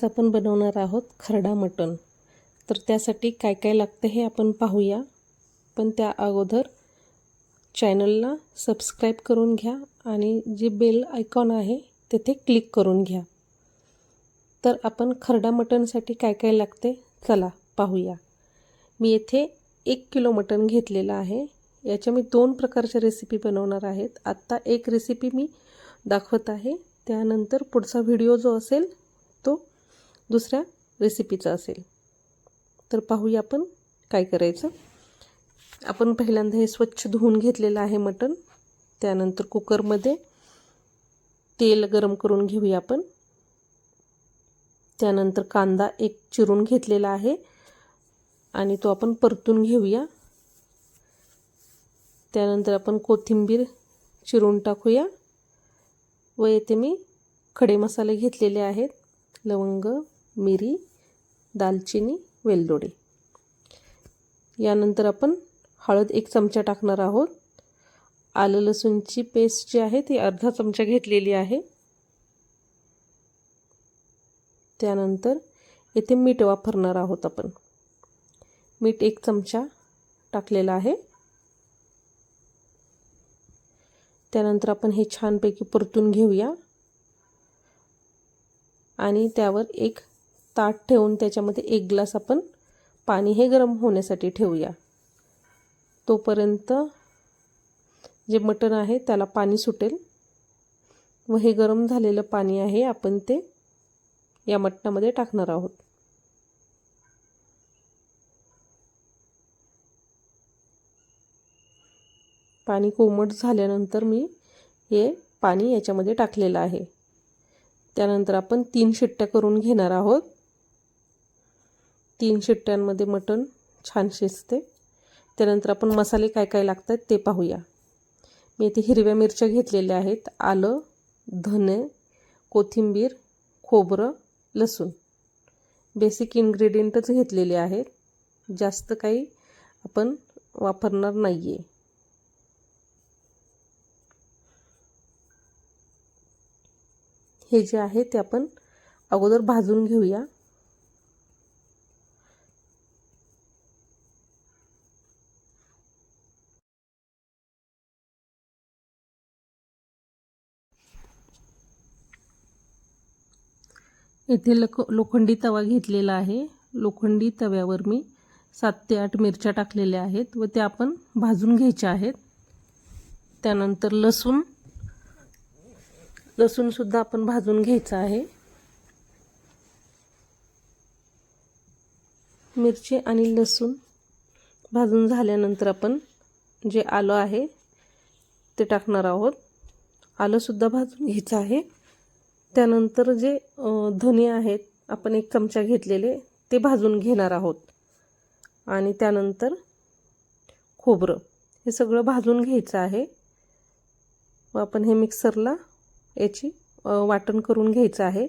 आज आपण बनवणार आहोत खरडा मटण. तर त्यासाठी काय काय लागतं हे आपण पाहूया. पण त्या अगोदर चॅनलला सबस्क्राईब करून घ्या आणि जे बेल आयकॉन आहे तेथे क्लिक करून घ्या. तर आपण खरडा मटणसाठी काय काय लागते चला पाहूया. मी येथे एक किलो मटण घेतलेलं आहे. याच्या मी दोन प्रकारच्या रेसिपी बनवणार आहेत. आत्ता एक रेसिपी मी दाखवत आहे. त्यानंतर पुढचा व्हिडिओ जो असेल तो दुसऱ्या रेसिपीचा असेल. तर पाहूया आपण काय करायचं. आपण पहिल्यांदा हे स्वच्छ धुवून घेतलेलं आहे मटण. त्यानंतर कुकरमध्ये तेल गरम करून घेऊया आपण. त्यानंतर कांदा एक चिरून घेतलेला आहे. आणि तो आपण परतून घेऊया. त्यानंतर आपण कोथिंबीर चिरून टाकूया. व येथे मी खडे मसाले घेतलेले आहेत. लवंग मिरी दालचिनी वेलदोडे. यानंतर आपण हळद एक चमचा टाकणार आहोत. आलं लसूणची पेस्ट जी आहे ती अर्धा चमचा घेतलेली आहे. त्यानंतर येथे मीठ वापरणार आहोत आपण. मीठ एक चमचा टाकलेला आहे. त्यानंतर आपण हे छानपैकी परतून घेऊया. आणि त्यावर एक ताट ठेवून त्याच्यामध्ये एक ग्लास आपण पाणी हे गरम होण्यासाठी ठेवूया. तोपर्यंत जे मटण आहे त्याला पाणी सुटेल. व हे गरम झालेलं पाणी आहे आपण ते या मटणामध्ये टाकणार आहोत. पाणी कोमट झाल्यानंतर मी हे पाणी याच्यामध्ये टाकलेलं आहे. त्यानंतर आपण तीन शिट्ट्या करून घेणार आहोत. तीन शिट्ट्यांमध्ये मटण छान शिजते. त्यानंतर आपण मसाले काय काय लागतात ते पाहूया. मी इथे हिरव्या मिरच्या घेतलेल्या आहेत. आलं धने कोथिंबीर खोबरं लसूण. बेसिक इन्ग्रेडियंटच घेतलेले आहेत. जास्त काही आपण वापरणार नाही आहे हे जे आहे ते आपण अगोदर भाजून घेऊया. येथे लक लोखंडी तवा घेतलेला आहे. लोखंडी तव्यावर मी सात ते आठ मिरच्या टाकलेल्या आहेत व त्या आपण भाजून घ्यायच्या आहेत. त्यानंतर लसूण लसूणसुद्धा आपण भाजून घ्यायचं आहे. मिरची आणि लसूण भाजून झाल्यानंतर आपण जे आलं आहे ते टाकणार आहोत. आलंसुद्धा भाजून घ्यायचं आहे. त्यानंतर जे धने आहेत आपण एक चमचा घेतलेले ते भाजून घेणार आहोत. आणि त्यानंतर खोबरं हे सगळं भाजून घ्यायचं आहे. व आपण हे मिक्सरला याची वाटण करून घ्यायचं आहे.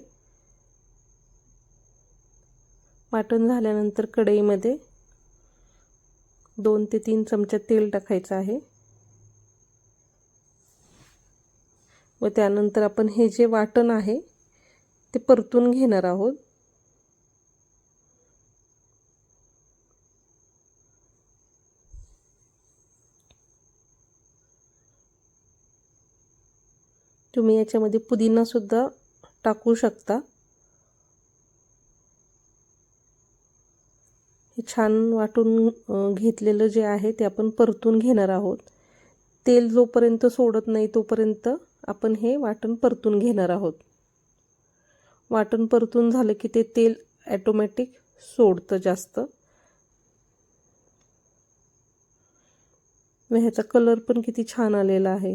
वाटण झाल्यानंतर कढईमध्ये दोन ते तीन चमचा तेल टाकायचं आहे. व त्यानंतर आपण हे जे वाटण आहे ते परतून घेणार आहोत. तुम्ही याच्यामध्ये पुदिनासुद्धा टाकू शकता. हे छान वाटून घेतलेलं जे आहे ते आपण परतून घेणार आहोत. तेल जोपर्यंत सोडत नाही तोपर्यंत आपण हे वाटण परतून घेणार आहोत. वाटण परतून झालं की ते तेल ॲटोमॅटिक सोडतं जास्त. ह्याचा कलर पण किती छान आलेला आहे.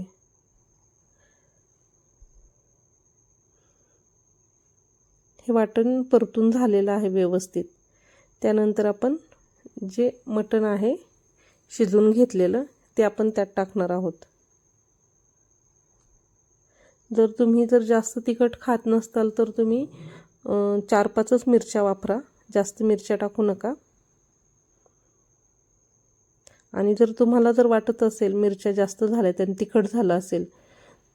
हे वाटण परतून झालेलं आहे व्यवस्थित. त्यानंतर आपण जे मटण आहे शिजवून घेतलेलं ते आपण त्यात टाकणार आहोत. जर तुम्ही जर जास्त तिखट खात नसताल तर तुम्ही चार पाचच मिरच्या वापरा. जास्त मिरच्या टाकू नका. आणि जर तुम्हाला जर वाटत असेल मिरच्या जास्त झाल्या आणि तिखट झालं असेल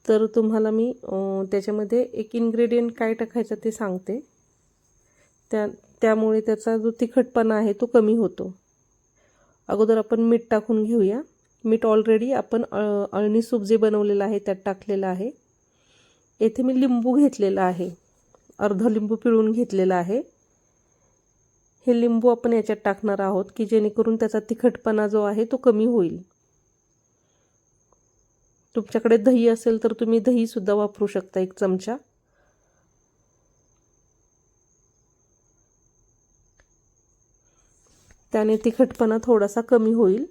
तर तुम्हाला मी त्याच्यामध्ये एक इन्ग्रेडियंट काय टाकायचं ते सांगते. त्या त्यामुळे त्याचा जो तिखटपणा आहे तो कमी होतो. अगोदर आपण मीठ टाकून घेऊया. मीठ ऑलरेडी आपण अळणी सूप जे बनवलेलं आहे त्यात टाकलेलं आहे. येथे मी लिंबू घेतलेला आहे. अर्ध लिंबू पिळून घेतलेला आहे. हे लिंबू आपण याच्यात टाकणार आहोत की जेणेकरून त्याचा तिखटपणा जो आहे तो कमी होईल. तुमच्याकडे दही असेल तर तुम्ही दहीसुद्धा वापरू शकता एक चमचा. त्याने तिखटपणा थोडासा कमी होईल.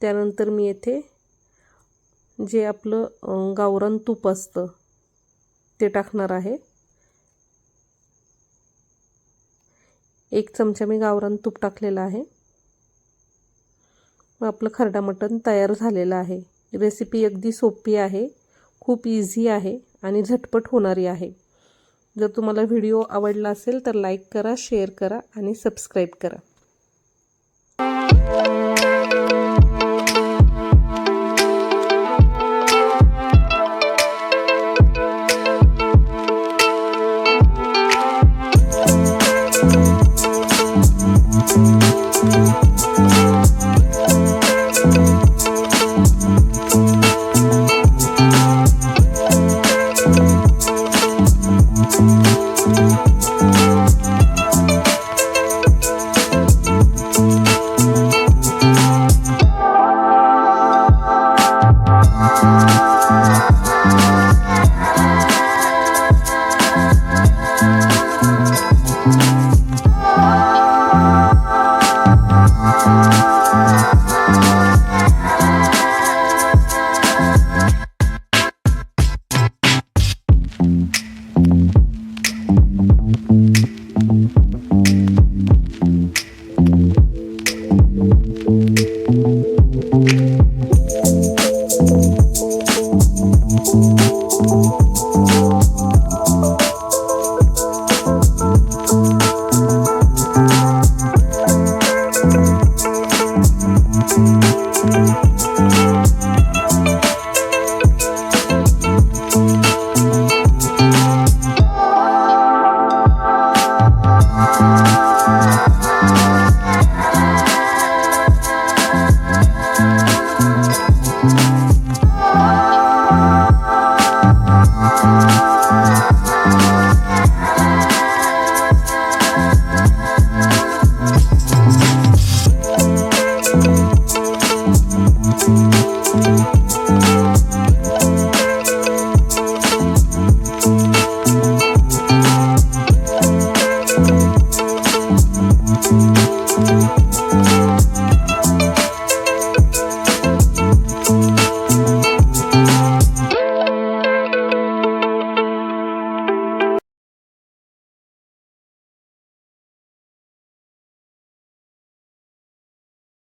त्यानंतर मी येथे जे आपलं गावरान तूप असतं ते टाकणार आहे. एक चमचा मी गावरान तूप टाकलेलं आहे. आपलं खरडा मटण तयार झालेलं आहे. रेसिपी अगदी सोपी आहे खूप इझी आहे आणि झटपट होणारी आहे. जर तुम्हाला व्हिडिओ आवडला असेल तर लाईक करा शेअर करा आणि सबस्क्राईब करा.